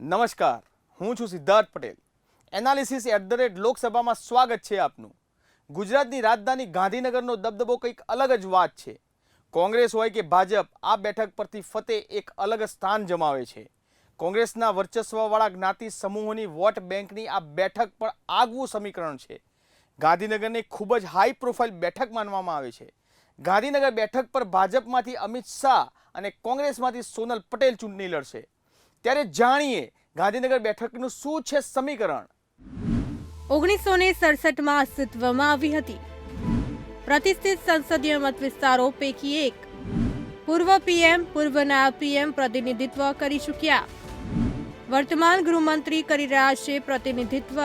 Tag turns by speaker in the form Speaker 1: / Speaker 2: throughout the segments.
Speaker 1: નમસ્કાર, હું છું Siddharth Patel. Analysis at the rate લોકસભામાં સ્વાગત છે આપનું. ગુજરાતની રાજધાની ગાંધીનગરનો દબદબો કંઈક અલગ જ વાત છે. કોંગ્રેસ હોય કે ભાજપ, આ બેઠક પરથી ફતે એક અલગ સ્થાન જમાવે છે. કોંગ્રેસના વર્ચસ્વવાળા જ્ઞાતિ સમૂહોની વોટ બેંકની આ બેઠક પર આગવું સમીકરણ છે. ગાંધીનગરને ખૂબ જ હાઈ પ્રોફાઇલ બેઠક માનવામાં આવે છે. ગાંધીનગર બેઠક પર ભાજપમાંથી અમિત શાહ અને કોંગ્રેસમાંથી સોનલ પટેલ ચૂંટણી લડશે. ત્યારે જાણીએ ગાંધીનગર બેઠકનું શું છે સમીકરણ.
Speaker 2: ઓગણીસો ને સડસઠમાં અસ્તિત્વમાં આવી હતી. પ્રતિષ્ઠિત સંસદીય મત વિસ્તારો પૈકી એક. પૂર્વ પીએમ, પૂર્વના પીએમ પ્રતિનિધિત્વ કરી ચૂક્યા. વર્તમાન ગૃહમંત્રી કરી રહ્યા છે પ્રતિનિધિત્વ.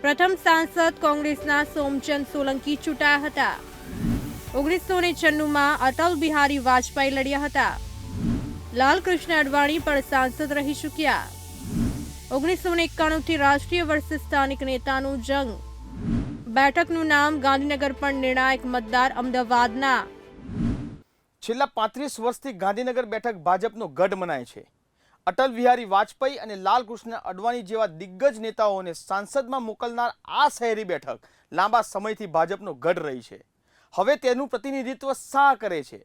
Speaker 2: પ્રથમ સાંસદ કોંગ્રેસના સોમચંદ સોલંકી ચૂંટાયા હતા. ઓગણીસો ને છન્નુંમાં અટલ બિહારી વાજપેયી લડ્યા હતા. લાલકૃષ્ણ અડવાણી પણ સાંસદ રહી ચૂક્યા. ઓગણીસો ને એકાણુંથી રાષ્ટ્રીય વર્ષ સ્થાનિક નેતાનું જંગ. બેઠકનું નામ ગાંધીનગર પણ નિર્ણાયક મતદાર અમદાવાદના.
Speaker 1: છેલ્લા પાંત્રીસ વર્ષથી ગાંધીનગર બેઠક ભાજપનો ગઢ મનાય છે. અટલ બિહારી વાજપેયી અને લાલકૃષ્ણ અડવાણી જેવા દિગ્ગજ નેતાઓને સાંસદમાં મોકલનાર આ શહેરી બેઠક લાંબા સમયથી ભાજપનો ગઢ રહી છે. હવે તેનું પ્રતિનિધિત્વ સા કરે છે?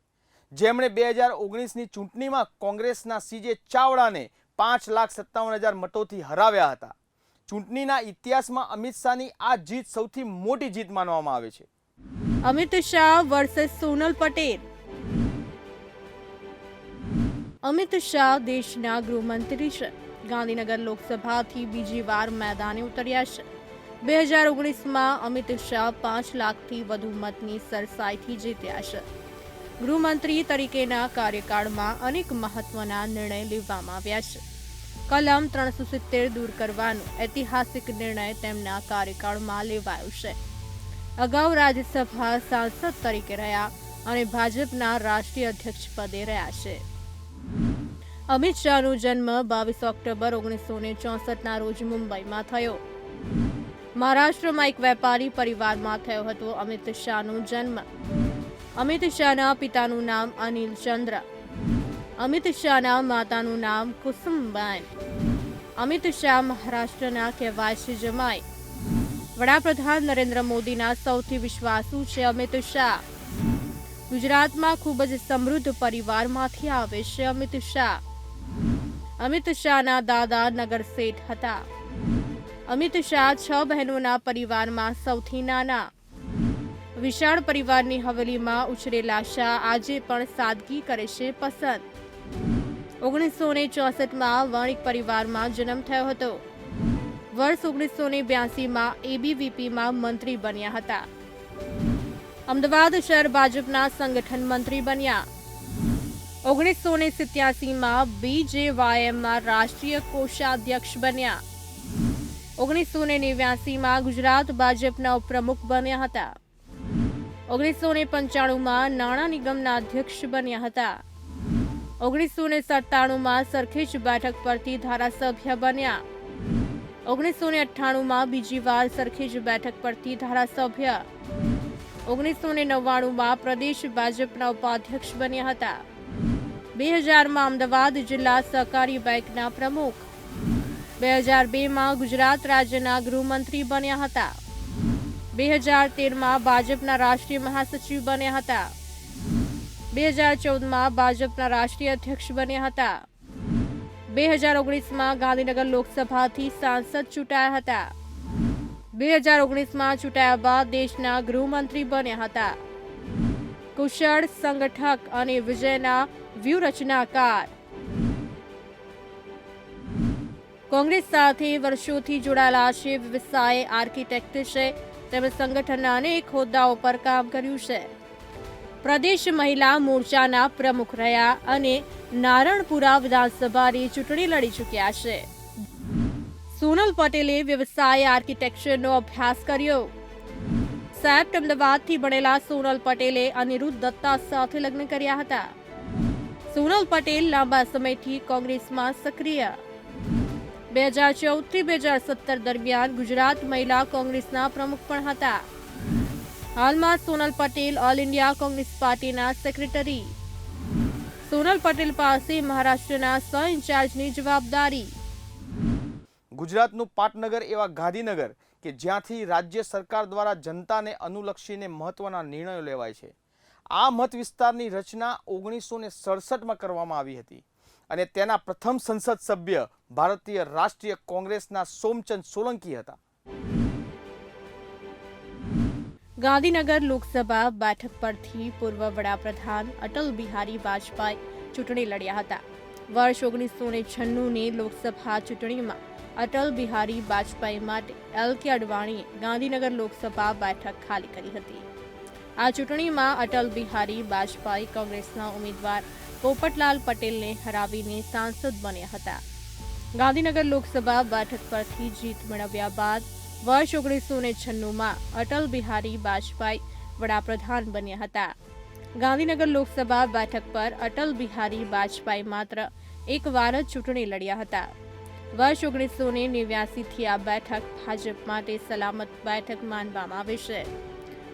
Speaker 1: જેમણે બે હજાર ઓગણીસની ચૂંટણીમાં કોંગ્રેસના સીજે ચાવડાને પાંચ લાખ સત્તાવન હજાર મતોથી હરાવ્યા હતા. ચૂંટણીના ઇતિહાસમાં અમિત શાહની આ જીત સૌથી મોટી જીત માનવામાં આવે છે.
Speaker 2: અમિત શાહ વર્સેસ સોનલ પટેલ. અમિત શાહ દેશના ગૃહમંત્રી છે. ગાંધીનગર લોકસભાથી બીજી વાર મેદાને ઉતર્યા છે. બે હજાર ઓગણીસમાં અમિત શાહ પાંચ લાખથી વધુ મતની સરસાઈથી જીત્યા છે. ગૃહમંત્રી તરીકેના કાર્યકાળમાં અનેક મહત્વના નિર્ણય લેવામાં આવ્યા છે. કલમ ત્રણસો સિત્તેર દૂર કરવાનો ઐતિહાસિક નિર્ણય તેમના કાર્યકાળમાં લેવાયો છે. અગાઉ રાજ્યસભા સાંસદ તરીકે રહ્યા અને ભાજપના રાષ્ટ્રીય અધ્યક્ષ પદે રહ્યા છે. અમિત શાહનો જન્મ બાવીસ ઓક્ટોબર ઓગણીસો ને ચોસઠના રોજ મુંબઈમાં થયો. મહારાષ્ટ્રમાં એક વેપારી પરિવારમાં થયો હતો અમિત શાહનો જન્મ. અમિત શાહના પિતાનું નામ અનિલ ચંદ્ર. અમિત શાહના માતાનું નામ કુસુમબાન. અમિત શાહ મહારાષ્ટ્રના કહેવાય છે જમાઈ. વડાપ્રધાન નરેન્દ્ર મોદીના સૌથી વિશ્વાસુ છે અમિત શાહ. ગુજરાતમાં ખૂબ જ સમૃદ્ધ પરિવારમાંથી આવે છે અમિત શાહ. અમિત શાહના દાદા નગર શેઠ હતા. અમિત શાહ છ બહેનોના પરિવારમાં સૌથી નાના. વિશાળ પરિવારની હવેલીમાં ઉછરેલા શાહ આજે પણ સાદગી કરે છે પસંદ. ઓગણીસો ને ચોસઠમાં વણિક પરિવારમાં જન્મ થયો હતો. વર્ષ ઓગણીસો ને બ્યાસીમાં એબીવીપીમાં મંત્રી બન્યા હતા. અમદાવાદ શહેર ભાજપના સંગઠન મંત્રી બન્યા. ઓગણીસો ને સિત્યાસીમાં બીજેવાયએમમાં રાષ્ટ્રીય કોષાધ્યક્ષ બન્યા. ઓગણીસો ને નેવ્યાસીમાં ગુજરાત ભાજપના ઉપપ્રમુખ બન્યા હતા. ઓગણીસો ને પંચાણુંમાં નાણાં નિગમના અધ્યક્ષ બન્યા હતા. ઓગણીસો ને સત્તાણુંમાં સરખેજ બેઠક પરથી ધારાસભ્ય બન્યા. ઓગણીસો ને અઠ્ઠાણુંમાં બીજી વાર સરખેજ બેઠક પરથી ધારાસભ્ય. ઓગણીસો ને નવ્વાણુંમાં પ્રદેશ ભાજપના ઉપાધ્યક્ષ બન્યા હતા. બે હજારમાં અમદાવાદ જિલ્લા સહકારી બેંકના પ્રમુખ. બે હજાર બેમાં ગુજરાત રાજ્યના ગૃહમંત્રી બન્યા હતા. બે હજાર તેરમાં ભાજપના રાષ્ટ્રીય મહાસચિવ બન્યા હતા. બે હજાર ચૌદમાં ભાજપના રાષ્ટ્રીય અધ્યક્ષ બન્યા હતા. બે હજાર ઓગણીસમાં ગાંધીનગર લોકસભાથી સાંસદ ચૂંટાયા હતા. બે હજાર ઓગણીસમાં ચૂંટાયા બાદ દેશના ગૃહમંત્રી બન્યા હતા. કુશળ સંગઠક અને વિજયના વ્યૂહરચનાકાર. કોંગ્રેસ સાથે વર્ષોથી જોડાયેલા છે, વ્યવસાય આર્કિટેક્ટ છે તેમણે સંગઠનના અનેક હોદ્દાઓ પર કામ કર્યું છે. પ્રદેશ મહિલા મોરચાના પ્રમુખ રહ્યા અને નારણપુરા વિધાનસભાની ચૂંટણી લડી ચૂક્યા છે. સોનલ પટેલે વ્યવસાય આર્કિટેક્ચરનો અભ્યાસ કર્યો. સેપ્ટ અમદાવાદથી ભણેલા સોનલ પટેલે અનિરુદ્ધ દત્તા સાથે લગ્ન કર્યા હતા. સોનલ પટેલ લાંબા સમયથી કોંગ્રેસમાં સક્રિય બે હજાર ચૌદથી બે હજાર સત્તર દરમિયાન ગુજરાત મહિલા કોંગ્રેસના પ્રમુખ પણ હતા. હાલમાં સોનલ પટેલ ઓલ ઇન્ડિયા કોંગ્રેસ પાર્ટીના સેક્રેટરી. સોનલ પટેલ પાસે મહારાષ્ટ્રના સહ ઇન્ચાર્જની જવાબદારી.
Speaker 1: ગુજરાતનું પાટનગર એવા ગાંધીનગર કે જ્યાંથી રાજ્ય સરકાર દ્વારા જનતાને અનુલક્ષીને મહત્વના નિર્ણયો લેવાય છે. આ મત વિસ્તારની રચના ઓગણીસો ને સડસઠમાં કરવામાં આવી હતી. અને તેના પ્રથમ સંસદ સભ્ય ભારતીય રાષ્ટ્રીય કોંગ્રેસના સોમચંદ સોલંકી હતા.
Speaker 2: ગાંધીનગર લોકસભા બેઠક પરથી પૂર્વ વડાપ્રધાન અટલ બિહારી વાજપેયી ચૂંટણી લડ્યા હતા. વર્ષ ઓગણીસો ને છન્નુની લોકસભા ચૂંટણીમાં અટલ બિહારી વાજપેયી માટે એલ કે અડવાણીએ ગાંધીનગર લોકસભા બેઠક ખાલી કરી હતી. આ ચૂંટણીમાં અટલ બિહારી વાજપેયી કોંગ્રેસના ઉમેદવાર પોપટલાલ પટેલને હરાવીને સાંસદ બન્યા હતા. ગાંધીનગર લોકસભા બેઠક પરથી જીત મેળવ્યા બાદ વર્ષ ઓગણીસો ને છન્નુંમાં અટલ બિહારી વાજપેયી વડાપ્રધાન બન્યા હતા. ગાંધીનગર લોકસભા બેઠક પર અટલ બિહારી વાજપેયી માત્ર એક વાર જ ચૂંટણી લડ્યા હતા. વર્ષ ઓગણીસો ને નેવ્યાસીથી આ બેઠક ભાજપ માટે સલામત બેઠક માનવામાં આવે છે.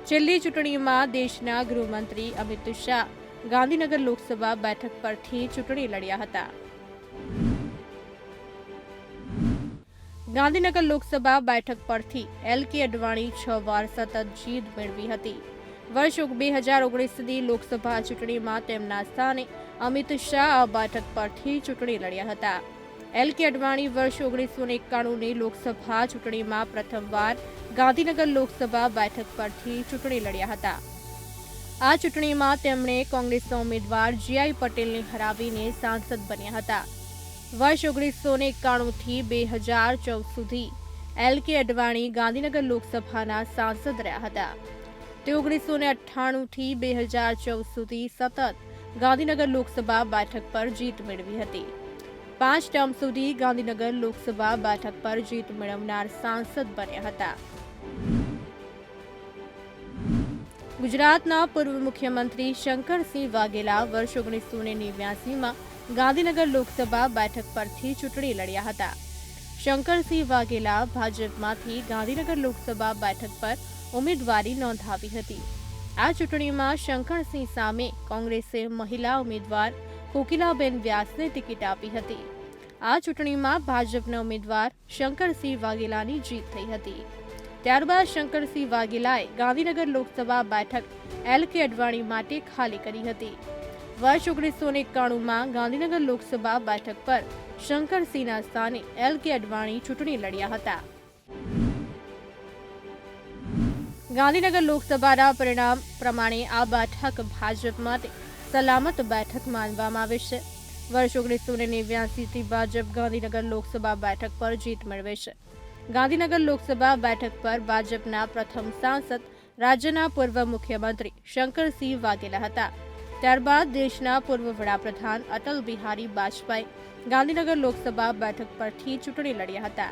Speaker 2: છેલ્લી ચૂંટણીમાં દેશના ગૃહમંત્રી અમિત શાહ ગાંધીનગર લોકસભા બેઠક પરથી ચૂંટણી લડ્યા હતા. ગાંધીનગર લોકસભા બેઠક પરથી એલ કે અડવાણી છ વાર સતત જીત મેળવી હતી. વર્ષ બે હજાર ઓગણીસની લોકસભા ચૂંટણીમાં તેમના સ્થાને અમિત શાહ આ બેઠક પરથી ચૂંટણી લડ્યા હતા. એલ કે અડવાણી વર્ષ ઓગણીસો એકાણુંની લોકસભા ચૂંટણીમાં પ્રથમવાર ગાંધીનગર લોકસભા બેઠક પરથી ચૂંટણી લડ્યા હતા. આ ચૂંટણીમાં તેમણે કોંગ્રેસના ઉમેદવાર જીઆઈ પટેલને હરાવીને સાંસદ બન્યા હતા. વર્ષ ઓગણીસો ને એકાણુંથી બે હજાર ચૌદ સુધી એલ કે અડવાણી ગાંધીનગર લોકસભાના સાંસદ રહ્યા હતા. તે ઓગણીસો ને અઠ્ઠાણુંથી બે હજાર ચૌદ સુધી સતત ગાંધીનગર લોકસભા બેઠક પર જીત મેળવી હતી. પાંચ ટર્મ સુધી ગાંધીનગર લોકસભા બેઠક પર જીત મેળવનાર સાંસદ બન્યા હતા. ગુજરાતના પૂર્વ મુખ્યમંત્રી શંકરસિંહ વાઘેલા વર્ષ ઓગણીસો ને નેવ્યાસીમાં ગાંધીનગર લોકસભા બેઠક પરથી ચૂંટણી લડ્યા હતા. શંકરસિંહ વાઘેલા ભાજપમાંથી ગાંધીનગર લોકસભા બેઠક પર ઉમેદવારી નોંધાવી હતી. આ ચૂંટણીમાં શંકરસિંહ સામે કોંગ્રેસે મહિલા ઉમેદવાર કોકિલાબેન વ્યાસને ટિકિટ આપી હતી. આ ચૂંટણીમાં ભાજપના ઉમેદવાર શંકરસિંહ વાઘેલાની જીત થઈ હતી. ત્યારબાદ શંકરસિંહ વાઘેલાએ ગાંધીનગર લોકસભા બેઠક એલ કે અડવાણી માટે ખાલી કરી હતી. વર્ષ ઓગણીસો એકાણુંમાં ગાંધીનગર લોકસભા બેઠક પર શંકરસિંહના સ્થાને એલ કે અડવાણી ચૂંટણી લડ્યા હતા. ગાંધીનગર લોકસભાના પરિણામ પ્રમાણે આ બેઠક ભાજપ માટે સલામત બેઠક માનવામાં આવે છે. વર્ષ ઓગણીસો નેવ્યાસીથી ભાજપ ગાંધીનગર લોકસભા બેઠક પર જીત મેળવે છે. ગાંધીનગર લોકસભા બેઠક પર ભાજપના પ્રથમ સાંસદ, રાજ્યના પૂર્વ મુખ્યમંત્રી શંકરસિંહ વાઘેલા હતા. ત્યારબાદ દેશના પૂર્વ વડાપ્રધાન અટલ બિહારી વાજપેયી ગાંધીનગર લોકસભા બેઠક પરથી ચૂંટણી લડ્યા હતા.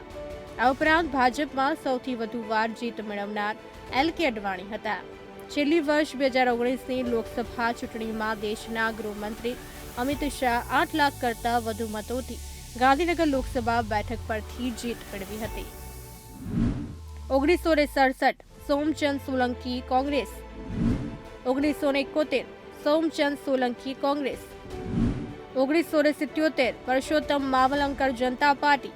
Speaker 2: આ ઉપરાંત ભાજપમાં સૌથી વધુ વાર જીત મેળવનાર એલ કે અડવાણી હતા. છેલ્લી વર્ષ બે હજાર ઓગણીસની લોકસભા ચૂંટણીમાં દેશના ગૃહમંત્રી અમિત શાહ આઠ લાખ કરતાં વધુ મતોથી ગાંધીનગર લોકસભા બેઠક પરથી જીત મેળવી હતી. ઓગણીસો ને સડસઠ સોમચંદ સોલંકી કોંગ્રેસ ઓગણીસો ને એકોતેર સોમચંદ સોલંકી કોંગ્રેસ ઓગણીસો ને સિત્યોતેર પરસોત્તમ માવલંકર જનતા પાર્ટી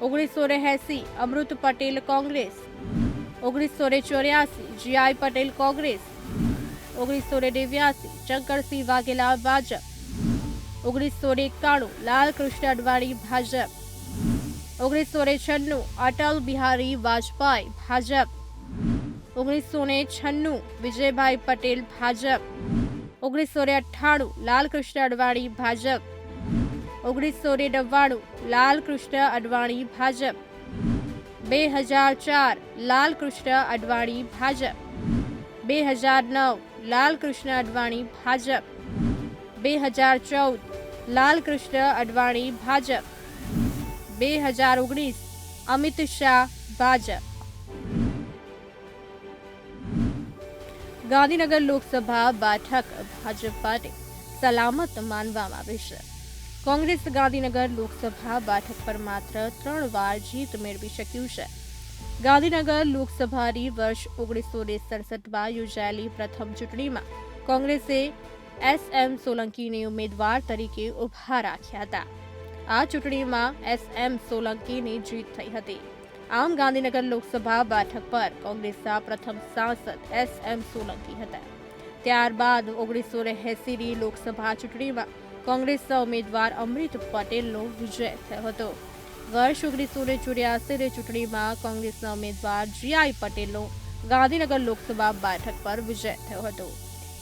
Speaker 2: ઓગણીસો ને એંસી અમૃત પટેલ કોંગ્રેસ ઓગણીસો ને ચોર્યાસી જીઆઈ પટેલ કોંગ્રેસ ઓગણીસો ને નેવ્યાસી શંકરસિંહ વાઘેલા ભાજપ ઓગણીસો ને એકાણું લાલકૃષ્ણ અડવાણી ભાજપ ઓગણીસો ને છન્નું અટલ બિહારી વાજપેયી ભાજપ. ઓગણીસો ને છન્નું વિજયભાઈ પટેલ ભાજપ. ઓગણીસો ને અઠ્ઠાણું લાલકૃષ્ણ અડવાણી ભાજપ. ઓગણીસો ને નવ્વાણું લાલકૃષ્ણ અડવાણી ભાજપ. બે હજાર ચાર લાલકૃષ્ણ અડવાણી ભાજપ. બે હજાર નવ લાલકૃષ્ણ અડવાણી ભાજપ. બે હજાર ચૌદ લાલકૃષ્ણ અડવાણી ભાજપ. બે હજાર ઓગણીસ, અમિત શાહ, ભાજપ. ગાંધીનગર લોકસભા બેઠક ભાજપ માટે સલામત માનવામાં આવી છે. કોંગ્રેસ ગાંધીનગર લોકસભા બેઠક પર માત્ર ત્રણ વાર જીત મેળવી શક્યું છે. ગાંધીનગર લોકસભાની વર્ષ ઓગણીસો ને સડસઠમાં યોજાયેલી પ્રથમ ચૂંટણીમાં કોંગ્રેસે એસ એમ સોલંકીને ઉમેદવાર તરીકે ઊભા રાખ્યા હતા. આ ચૂંટણીમાં એસ એમ સોલંકીની જીત થઈ હતી. આમ ગાંધીનગર લોકસભા બેઠક પર કોંગ્રેસના પ્રથમ સાંસદ એસ એમ સોલંકી હતા. ત્યારબાદ ઓગણીસો એંસીની લોકસભા ચૂંટણીમાં કોંગ્રેસના ઉમેદવાર અમૃત પટેલનો વિજય થયો હતો. વર્ષ ઓગણીસો ને ચોર્યાસીની ચૂંટણીમાં કોંગ્રેસના ઉમેદવાર જીઆઈ પટેલનો ગાંધીનગર લોકસભા બેઠક પર વિજય થયો હતો.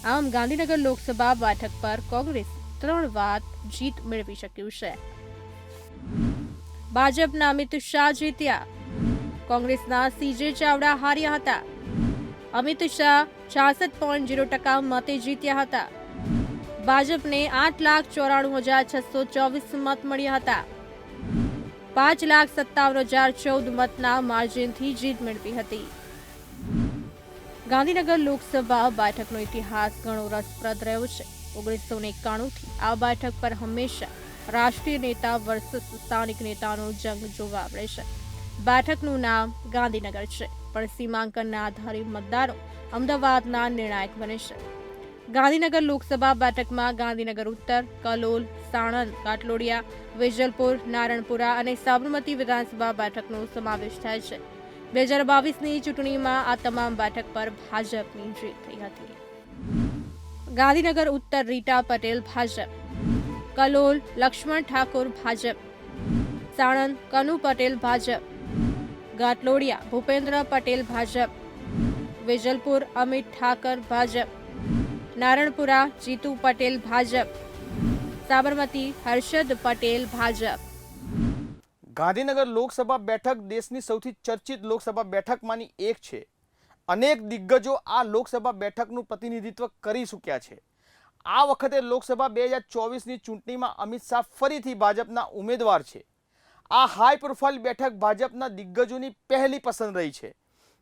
Speaker 2: આમ ગાંધીનગર લોકસભા બેઠક પર કોંગ્રેસ ત્રણ વાર જીત મેળવી શક્યું છે. ભાજપના અમિત શાહ જીત્યા. કોંગ્રેસના સીજે ચાવડા હાર્યા હતા. અમિત શાહ છાસઠ પોઈન્ટ જીરો ટકા મતે જીત્યા હતા. ભાજપને આઠ લાખ ચોરાણું હજાર છસો ચોવીસ મત મળ્યા હતા. પાંચ લાખ સત્તાવન હજાર ચૌદ મતના માર્જિનથી જીત મેળવી હતી. ગાંધીનગર લોકસભા બેઠકનો ઇતિહાસ ઘણો રસપ્રદ રહ્યો છે. ઓગણીસો ને એકાણુંથી આ બેઠક પર હંમેશા રાષ્ટ્રીય નેતા વર્સસ સ્થાનિક નેતાનો જંગ જોવા મળે છે. બેઠકનું નામ ગાંધીનગર છે, પણ સીમાંકનના આધારે મતદારો અમદાવાદના નિર્ણાયક બને છે. ગાંધીનગર લોકસભા બેઠકમાં ગાંધીનગર ઉત્તર, કલોલ, સાણંદ, કાટલોડિયા, વેજલપુર, નારણપુરા અને સાબરમતી વિધાનસભા બેઠકનો સમાવેશ થાય છે. બે હજાર બાવીસની ચૂંટણીમાં આ તમામ બેઠક પર ભાજપની જીત થઈ હતી. ગાંધીનગર ઉત્તર રીટા પટેલ ભાજપ. કલોલ, લક્ષ્મણ ઠાકોર ભાજપ. સાણંદ, કનુ પટેલ ભાજપ. ઘાટલોડિયા ભૂપેન્દ્ર પટેલ ભાજપ. વેજલપુર, અમિત ઠાકર ભાજપ. નારણપુરા, જીતુ પટેલ ભાજપ. સાબરમતી, હર્ષદ પટેલ ભાજપ.
Speaker 1: ગાંધીનગર લોકસભા બેઠક દેશની સૌથી ચર્ચિત લોકસભા બેઠકમાંની એક છે. અનેક દિગ્ગજો આ લોકસભા બેઠકનું પ્રતિનિધિત્વ કરી ચૂક્યા છે. આ વખતે લોકસભા બે હજાર ચોવીસની ચૂંટણીમાં અમિત શાહ ફરીથી ભાજપના ઉમેદવાર છે. આ હાઈ પ્રોફાઇલ બેઠક ભાજપના દિગ્ગજોની પહેલી પસંદ રહી છે.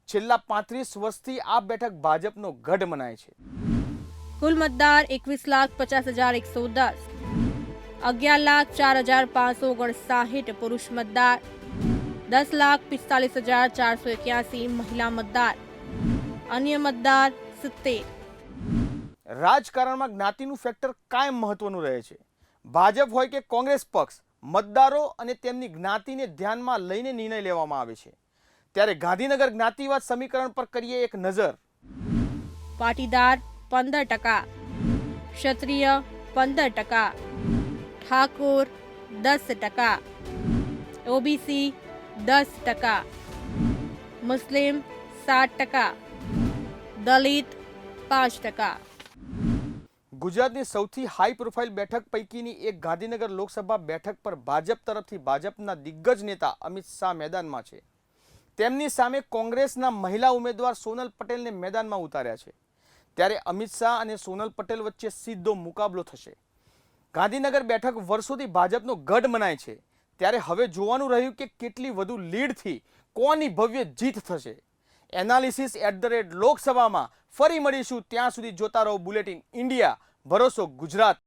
Speaker 1: છેલ્લા પાંત્રીસ વર્ષથી આ બેઠક ભાજપનો ગઢ મનાય છે.
Speaker 2: કુલ મતદાર એકવીસ લાખ પચાસ હજાર એકસો દસ. અગિયાર લાખ ચાર હજાર પાંચસો ઓગણસાઠ પુરુષ મતદાર. દસ લાખ પિસ્તાલીસ હજાર ચારસો એક્યાસી મહિલા મતદાર. અન્ય મતદાર સિત્તેર.
Speaker 1: રાજકારણમાં જ્ઞાતિનું ફેક્ટર કાયમ મહત્વનું રહે છે. ભાજપ હોય કે કોંગ્રેસ પક્ષ, મતદારો અને તેમની જ્ઞાતિને ધ્યાનમાં લઈને નિર્ણય લેવામાં આવે છે. ત્યારે ગાંધીનગર જ્ઞાતિવાદ સમીકરણ પર કરીએ એક નજર.
Speaker 2: પાટીદાર પંદર ટકા, ક્ષત્રિય પંદર ટકા, ઠાકોર દસ ટકા, ઓબીસી દસ ટકા, મુસ્લિમ સાત ટકા, દલિત પાંચ ટકા.
Speaker 1: ગુજરાતની સૌથી હાઈ પ્રોફાઇલ બેઠક પૈકીની એક ગાંધીનગર લોકસભા બેઠક પર ભાજપ તરફથી ભાજપના દિગ્ગજ નેતા અમિત શાહ મેદાનમાં છે. તેમની સામે કોંગ્રેસના મહિલા ઉમેદવાર સોનલ પટેલને મેદાનમાં ઉતાર્યા છે. ત્યારે અમિત શાહ અને સોનલ પટેલ વચ્ચે સીધો મુકાબલો થશે. ગાંધીનગર બેઠક વર્ષોથી ભાજપનો ગઢ મનાય છે. ત્યારે હવે જોવાનું રહ્યું કે કેટલી વધુ લીડથી કોની ભવ્ય જીત થશે. એનાલિસિસ એટ ધ રેટ લોકસભામાં ફરી મળીશું. ત્યાં સુધી જોતા રહો બુલેટિન ઇન્ડિયા ભરોસો ગુજરાત